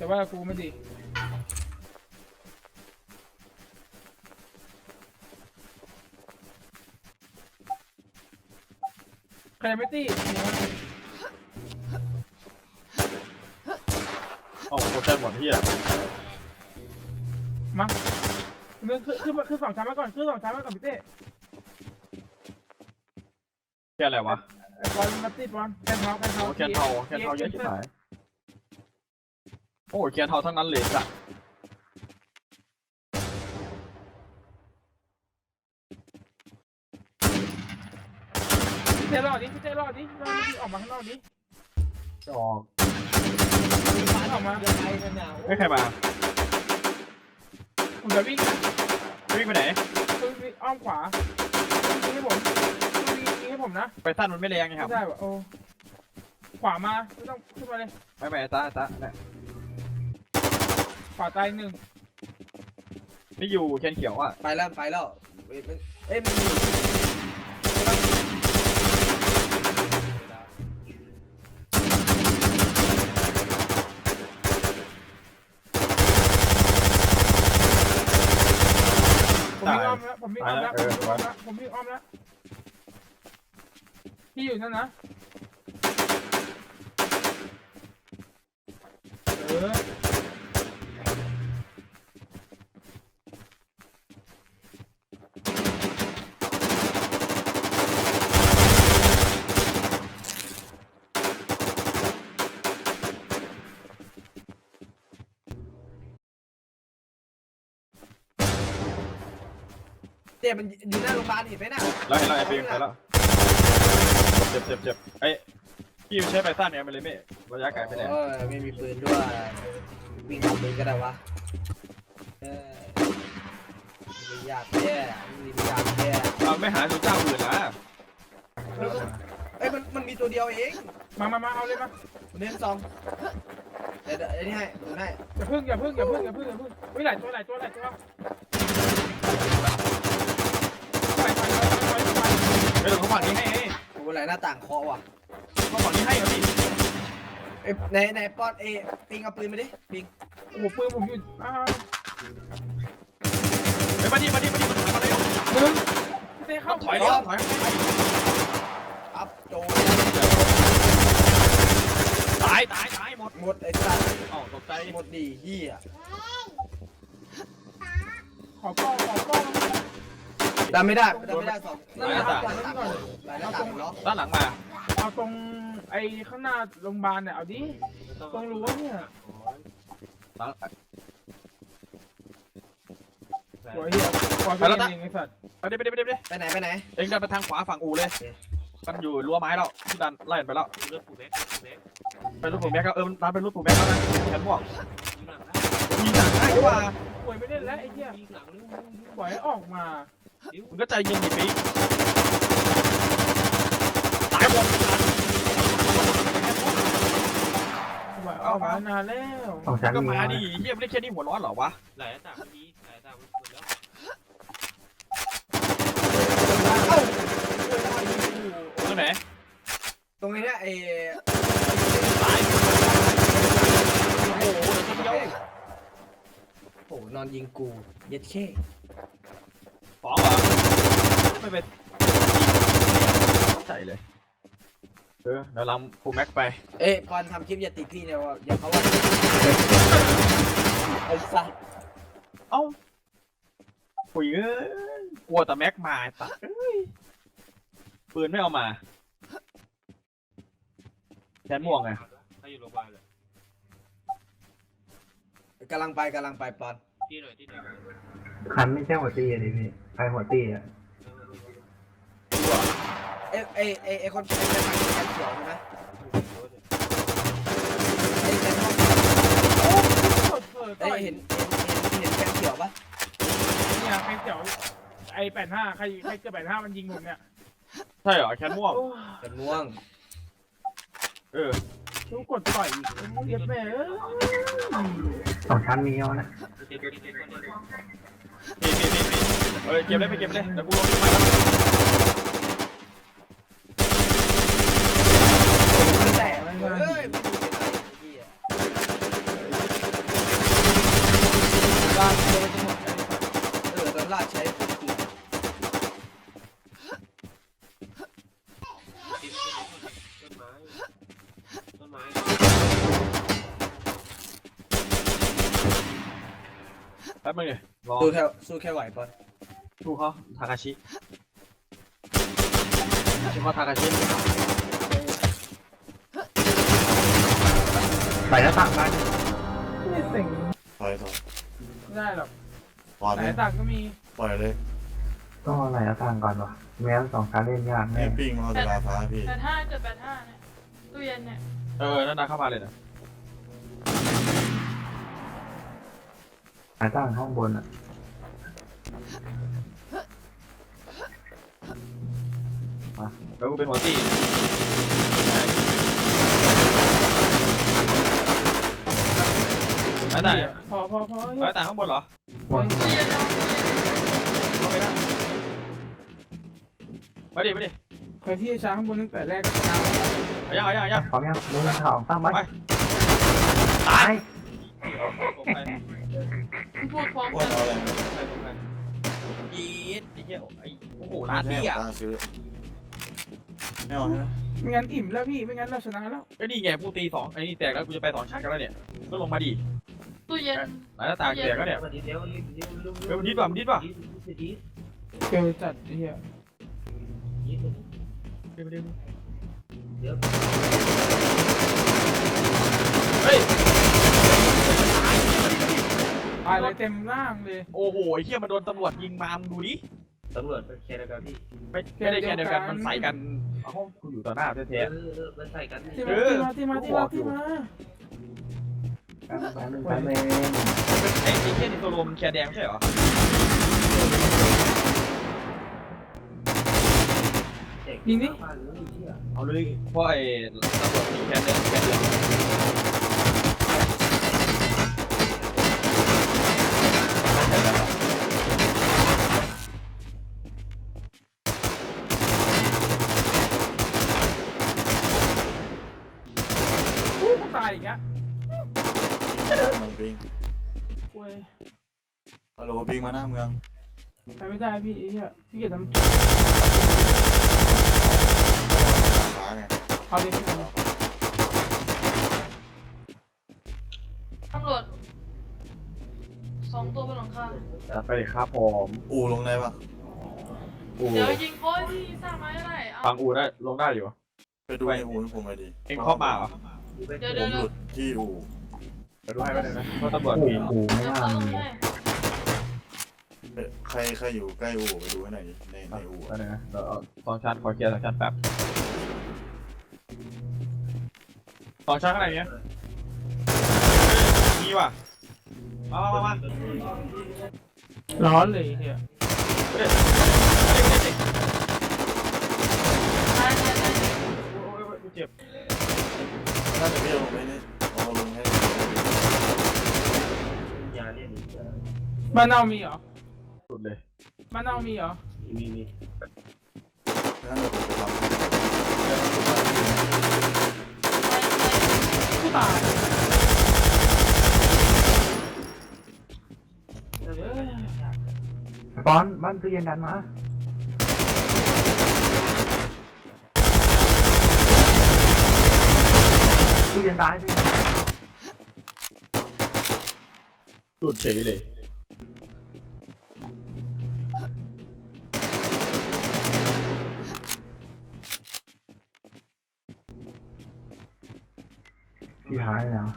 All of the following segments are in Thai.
แต่ว่ากูไม่ดีใครไม่ตีโอ้โหเต็มหมดที่อะมาเนื่องขึ้นขึ้นมาขึ้นสองชั้นมาก่อนขึ้นสองชั้นมาก่อนพี่เต้แค่อะไรวะไอ้บอลมาติดบอลแคนเท้าแคนเท้าโอ้แคนเทาแคนเทาเยอะชิบหาย โอ้แคนเทาทั้งนั้นเลยจ้ะพี่เต้รอดดิพี่เต้รอดดิรอดดิออกมาข้างนอกดิจะออกออกมาเดินไปกันเนี่ยไม่ใครมาผมจะวิ่งวิ่งไปไหนวิ่งอ้อมขวายิงให้ผมคุณยิงยิงให้ผมนะไปสั้นมันไม่แรงไงครับไม่ได้วะโอ้ขวามาไม่ต้องขึ้นมาเลยไม่ไปตาตาเนี่ย ขวาตายหนึ่งนี่อยู่แคนเขียวอะ ไปแล้วไปแล้วเอ้ยมันเอ้ยมันอยู่ผมวิ่งอ้อมแล้วผมวิ่งอ้อมแล้วผมวิ่งอ้อมแล้วผมวิ่งอ้อมแล้วพี่อยู่นั่นนะ เดี๋ยวมันอยู่หน้าโรงพยาบาลเห็นไหมน่ะแล้วเห็นแล้วไอ้ฟิล์มไปแล้วเจ็บเจ็บเจ็บไอ้พี่ใช้ไปสั้นเนี่ยมันเลยไม่ระยะไกลไปไหนโอ้ยไม่มีปืนด้วยวิ่งหาปืนก็ได้วะเออไม่อยากแย่ไม่อยากแย่เราไม่หาดูเจ้าอื่นละเอ้ยมันมันมีตัวเดียวเองมามามาเอาเลยมาเน้นซองเดี๋ยวเดี๋ยวไอ้นี่ให้ดูให้อย่าพึ่งอย่าพึ่งอย่าพึ่งอย่าพึ่งอย่าพึ่งไม่หลายตัวหลายตัวหลายตัวไปไปไปไปไป ไปตรงฝั่งนี้ให้ไอ้โอ้โหไหลหน้าต่างเคาะว่ะตรงฝั่งนี้ให้เหรอพี่เอ้ยในในปอนเอปิงเอาปืนมาดิปิงโอ้โหปืนผมอยู่อ้าวไปมาดิมาดิมาดิมาดิมาดิมึงพี่เต้เข้าถอยแล้วถอยอัพโจตายตายตายหมดหมดไอ้สัตว์อ๋อตกใจหมดดีเฮียขอกล้องขอกล้อง ดาไม่ได้ดาไม่ได้สองนั่นแหละครับก่อนนั่นก่อนไหลหน้าต่างล็อกด้านหลังมาเอาตรงไอ้ข้างหน้าโรงพยาบาลเนี่ยเอาดิตรงรั้วเนี่ยหลังหัวเหี้ยปล่อยไปเองไอ้สัตว์ไปดิไปดิไปดิไปดิไปไหนไปไหนเองเดินไปทางขวาฝั่งอูเลย มันอยู่รั้วไม้แล้วที่ดันไล่มันไปแล้วเลือกปูเล็กปูเล็กไปรูปปู่แม็กก็เออมันมันเป็นรูปปู่แม็กแล้วนะแขนม่วงยิงหลังนะยิงหนังได้ด้วยว่าป่ วยไม่เล่นแล้วไอ้เหี้ยยิงหลังเร็วปล่อยให้ออกมามึงก็ใจเย็นดิปีตายหมดปล่อยออกมานานแล้วสองชั้นก็มีมาแล้วดินะเฮียไม่ได้แค่นี้หัวร้อนเหรอวะหลายต่างนี้หลายต่างหมดแล้วเอ้าตรงไหนตรงนี้เนี่ยไอ้ ตายโอ้โหเดียว โอ้นอนยิงกู เย็ดเข้สองเหรอไม่เป็นใจเลย เออเดี๋ยวลำปู่แม็กไป เอ้ยก่อนทำคลิปอย่าติดพี่เนี่ยว่าอย่าเขาว่าไอ้สัสเอ้าปุ๋ยเอ้ยกลัวแต่แม็กมาไอ้สัสเอ้ยปืนไม่เอามาแขนม่วงไง ถ้าอยู่โรงพยาบาลเลย กำลังไปกำลังไปปอน ที่หน่อยที่หน่อยคันไม่ใช่หัวตี้อะดิพี่ใครหัวตี้อะเอ้ยเอ้ยเอ้ยไอ้คนไอ้คนฝั่งแขนเขียวใช่ไหมไอ้แขนม่วงโอ้โหเปิดเอ้ต่อยยเห็นเห็นเห็นแขนเขียวปะเนี่ยใครเจ๋วไอ้แปดห้าใครใครเจอแปดห้ามันยิงผมเนี่ยใช่เหรอแขนม่วงโอ้แขนม่วง เออ ทุกกดต่อยอีกเย็บแม่เอ้ยสองชั้นมีแล้วนะเด็กเด็กเด็กคนนี้นี่นี่นี่นี่เออเก็บเลยไปเก็บเลยเดี๋ยวกูลงไปแล้ว สู้แค่สู้แค่ไหวปะสู้เขาทาคาชิชื่อว่าทาคาชิไปหน้าต่างกันไม่เสิ่งปล่อยต่อไม่ได้หรอกปล่อยไหเลนยต่างก็มีปล่อยเลยต้องเอาไหนหน้าต่างก่อนวะแม้สองการเล่นยากให้แน่ปิ้งมาจะลาฟ้าพี่แปดห้าเกิดแปดห้าเนี่ยตู้เย็นเนี่ยเออนั่นนะเข้ามาเลยนะหน้าต่างห้องบนอะ แล้วกูเป็นหัวตีไปไหนพอพอพอไปต่างข้างบนเหรอบนตู้เย็นเอาเข้าไปนะมาดิมาดิใครที่ช้าข้างบนตั้งแต่แรกก็ชนะเอายังเอายังเอายังพร้อมยังหนึ่งสองสามไปไปตายลงไปพูดพร้อมว่ากัน หี้ยไอ้โอ้โหร้านพี่อะตาซื้อไม่เอาใช่ไหมไม่งั้นอิ่มแล้วพี่ ไม่งั้นเราชนะแล้วก็นี่ไงกูตีสองไอ้นี่แตกแล้วกูจะไปสองชั้นกันแล้วเนี่ยก็ลงมาดิตู้เย็นหน้าต่างแตกแล้วเนี่ยเร็วมันดิดป่ะมันดิดป่ะเกลจัดไอ้เหี้ยเร็วเร็วเฮ้ยตายเลยเต็มร่างเลย โอ้โหไอ้เหี้ยมันโดนตำรวจยิงมามึงดูดิ ตำรวจเคลียร์กันพี่ไม่ไม่ได้แค่เดียวกันมันใส่กันห้องกูอยู่ต่อหน้าแท้เออมันใส่กันที่เอมาอที่มาที่มาที่มาที่มาไปหนึ่งไปเมนๆไอ้ไอ้เหี้ยนี่ตัวรวมมันแคร์แดงไม่ใช่เหรอยิงดิเอาเลยเพราะไอ้ตำรวจมีแคร์แดงแคร์แดง มันปิ้งโอ้ยฮัลโหลปิ้งมาหน้าเมืองไปไม่ได้พี่ไอ้เหี้ยพี่เกียรติทฟ้าไงำเอาดิพี่เอาตำรวจสองตัวบนหลังคาจัดไปเลยครับผมอูลงได้ปะอูเดี๋ยวยิงโอ้ยพี่สร้างไม้ได้เอาฟังอูได้ลงได้อยู่ ไปดูในอูให้ผมไปดิเอ็งเข้ามาเหรอ เดี๋ยวผเดี๋ยวมหเดี๋ยวลุดที่อู เดี๋ยวดูให้ไปเลยนะเพราะตำรวจโอ้มีโหไม่เดี๋ยวน่าเขาลงมีให้ใครใครอยู่ใกล้อูไปดูให้หน่อยดิในในอูไปเลยนะเดี๋ยวเอาสองชั้นขอเคลียร์สองชั้นแป๊บสองชั้นข้างในเนี้ยมีว่ะมามามามาร้อนเลยไอ้เหี้ยเฮ้ยเฮ้ยเฮ้ยเฮ้ยตายตายตายโอ้ยโอ้ยโอ้ยเจ็บถ้าจะพี่ลงไปนี่เอาลงให้ บ้านเน่ามีเหรอสุดเลยบ้านเน่ามีเหรอถ้าเราไปทำผู้ตายเอ้ยปอนบ้านตู้เย็นดันมาตู้เย็นตายตู้เย็นสุดเฉยเลย พี่หายแล้ว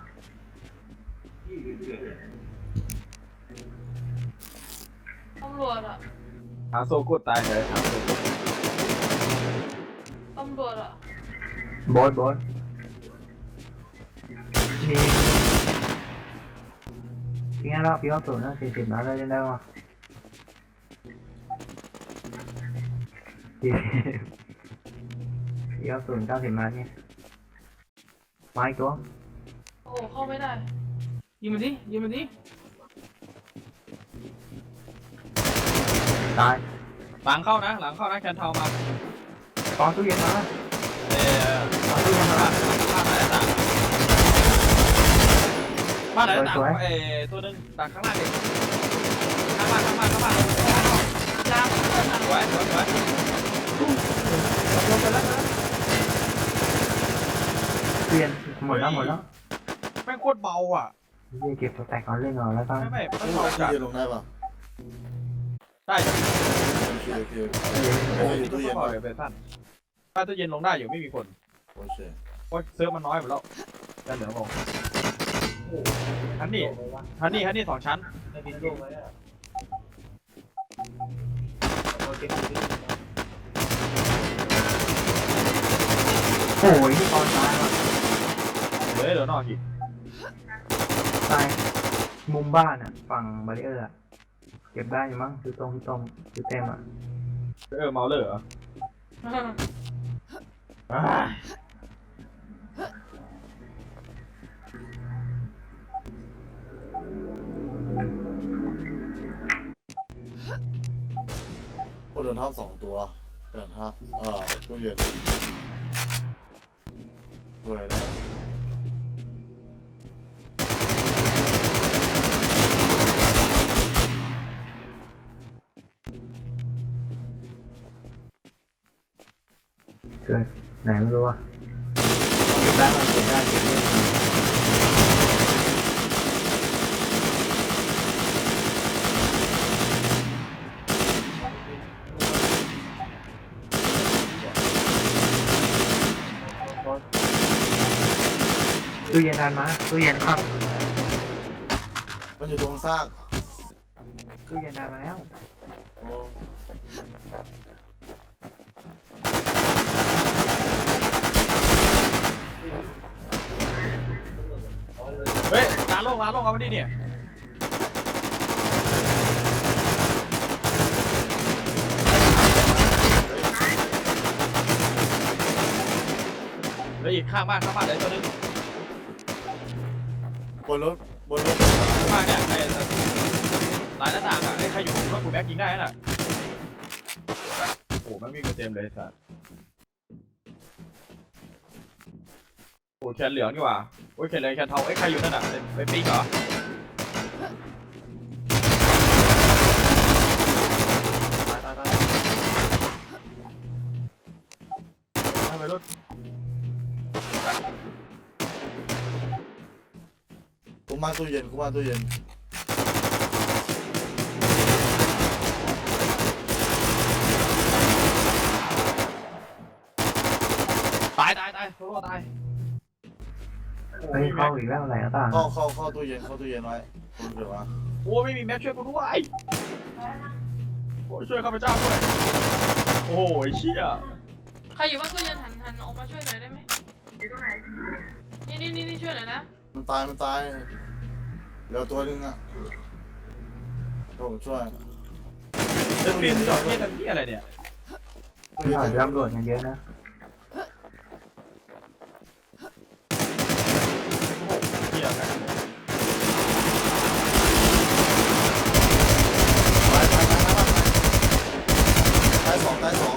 ตำรวจอะหาโซกุดตายเลยหาโซกุดตำรวจอะโบนโบนมีพี่งั้นเราพี่เอาสูตรนะสี่สิบนัดเลยได้ไหมพี่พี่เอาสูตรเก้าสิบนัดเนี่ยมาอีกตัวโอ้โหเข้าไม่ได้ ยิงมันดิยิงมันดิตายหลังเข้านะ หลังเข้านะแคนเทามา ตอนตู้เย็นมาเออบ้านไหนต่างบ้านไหนต่างเออตัวนึงต่างข้างล่างเด็กข้างล่างข้างล่างข้างล่างยางเพื่อนอะสวยสวยสวยลงไปแล้วนะตู้เย็นหมดแล้วหมดแล้ว แม่งโคตรเบาอะเฮียเก็บตัวแตกก่อนเล่นก่อนแล้วตั้งไม่ไม่มันไม่เผาที่จัดยืนลงได้ปะได้จ้ะโอเคโอเคโอ้ไม่ยอยู่ตู้ตู้เย็เย็นนบ่อปะยไปสั้นถ้าตู้เย็นลงได้อยู่ไม่มีคนโอเคเพราะเซิร์ฟมันน้อยหมดแล้วจะเหลือลงฮันนี่ฮันนี่ฮันนี่สองชั้นไม่บินลูกไว้อะโอเคโอ้ยที่ตอนตายว่ะเหลือเหลือนอกอีก ตายมุมบ้านอะ ฝั่งบาริเออร์อะเก็บได้อยู่มั้งคือตรงที่ตรงคือเต็มอะเออเมาเลอร์เหรออ่าโอ้เดินทับสองตัวเดินทับเอ่อตู้เย็นด้วยนะ ไหนไม่รู้อะเก็บได้มาเก็บได้เก็บได้ตู้เย็นทันมาตู้เย็นครับมันอยู่ตรงซากตู้เย็นทันมาแล้ว ยร้านลกร้านโลกเอามาดิเนี่ยแล้วอีกข้างบ้านข้างบ้านเลยตัวนึงบนรถบนรถข้างบ้านเนี่ยไอ้หลายหน้าต่างอะไอ้ใครอยู่รถกูแม็กยิงได้น่ะโอ้มันวิ่งกันเต็มเลยสัส โอ้แขนเหลืองนี่หว่าโอ้ยแขนเหลืองแขนเทาไอ้ยใครอยู่นั่นน่ะไปปีกเหรอตายตายตายทำไมรถกูมาตู้เย็นกูมาตู้เย็นตายตายตายโซโล่ตาย เฮ้ยเข้าอีกแล้วไหนต่างเข้าเข้าเข้าตู้เย็นเข้าตู้เย็นไว้คุณเดี๋ยววะโอ้ไม่มีแม็กช่วยกูด้วยโอ้ยช่วยข้าพเจ้าด้วยโอ้ยเชี่ยใครอยู่บ้านตู้เย็นหันหันออกมาช่วยหน่อยได้ไหมนี่นี่นี่นี่ช่วยหน่อยนะมันตายมันตายเหลือตัวนึงอะโอ้ช่วยจะปีนจอดที่ทำที่อะไรเนี่ยที่ผ่านตำรวจกันเยอะนะ เชี่ยกัน ตายสองตายสอง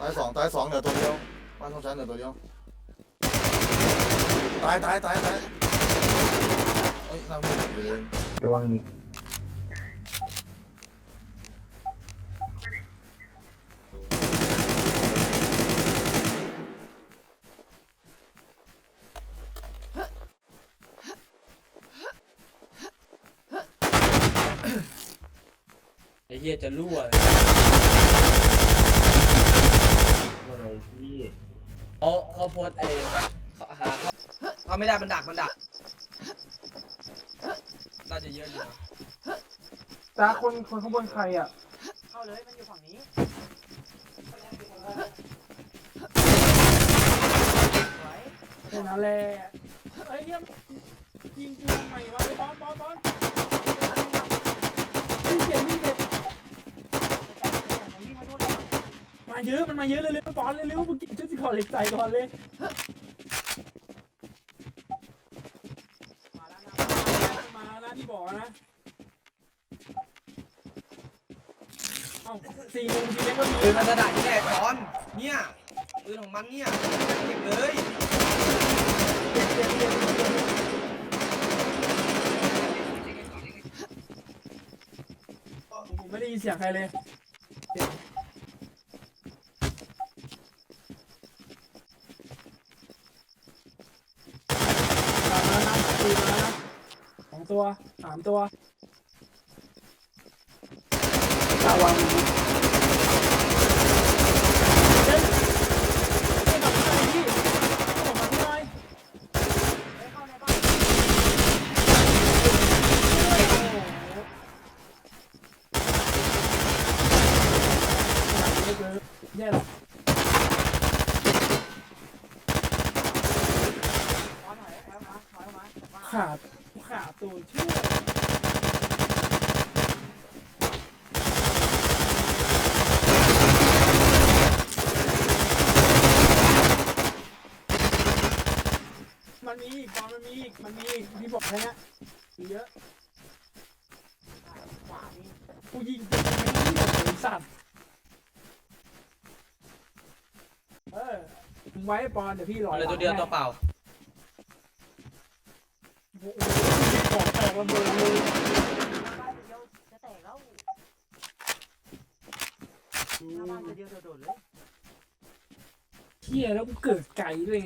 ตายสองตายสองเหลือตัวเดียว บ้านของฉันเหลือตัวเดียวตายตายตายตายเอ้ยน้ำมันอยู่เลยระวังอีกไอ้เหี้ยจะรั่วอะไรพี่ เขาเขาโพสต์เองเขาหาเขาเขาไม่ได้มันดักมันดักน่าจะเยอะอยู่นะจ้าคนคนข้างบนใครอะ เข้าเลยมันอยู่ฝั่งนี้แค่นั้นแหละไอ้เนี่ยยิงกูทำไมวะไอ้บอลบอลบอลนี่เจ็บนี่เจ็บ มาเยอะมันมาเยอะเลยเร็วๆบอลเร็วๆเมื่อกี้ชุดสีขอเหล็กใส่ก่อนเลย มาแล้วนะมาแล้วที่บอกนะเอ้าสี่โมงทีเล็กก็มีปืนมันจะดักที่ไหนตอน เนี่ยปืนของมันเนี่ยเก็บเลยผมไม่ได้ยินเสียงใครเลยตามนั้นนะ ตัวสามตัวตาวางอย่างนี้เฮ้ยเฮ้ยทำอะไรพี่เข้ามาที่หน่อยเข้าในบ้านโอ้โหแย่แล้วขาดขาดตัวช่วยมันมีอีกตอนมันมีอีก มันมีอีกพี่บอกแค่เนี้ยมีเยอะขวานี่กูยิงเป็นไม่ได้เลยไอ้สัตว์เออมึง ไว้ปอนเดี๋ยวพี่รอเหลยตัวเดียวตัวเปล่าโอ้โหของแตกระเบิดเลยจะแตกแล้วอืหน้าบ้านมเดียวโดดๆเลยเฮียแล้วกูเกิดไกลเลย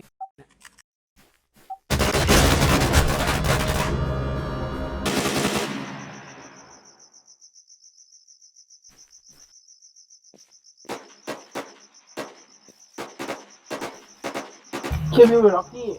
เคียร์มิวล็อกกี้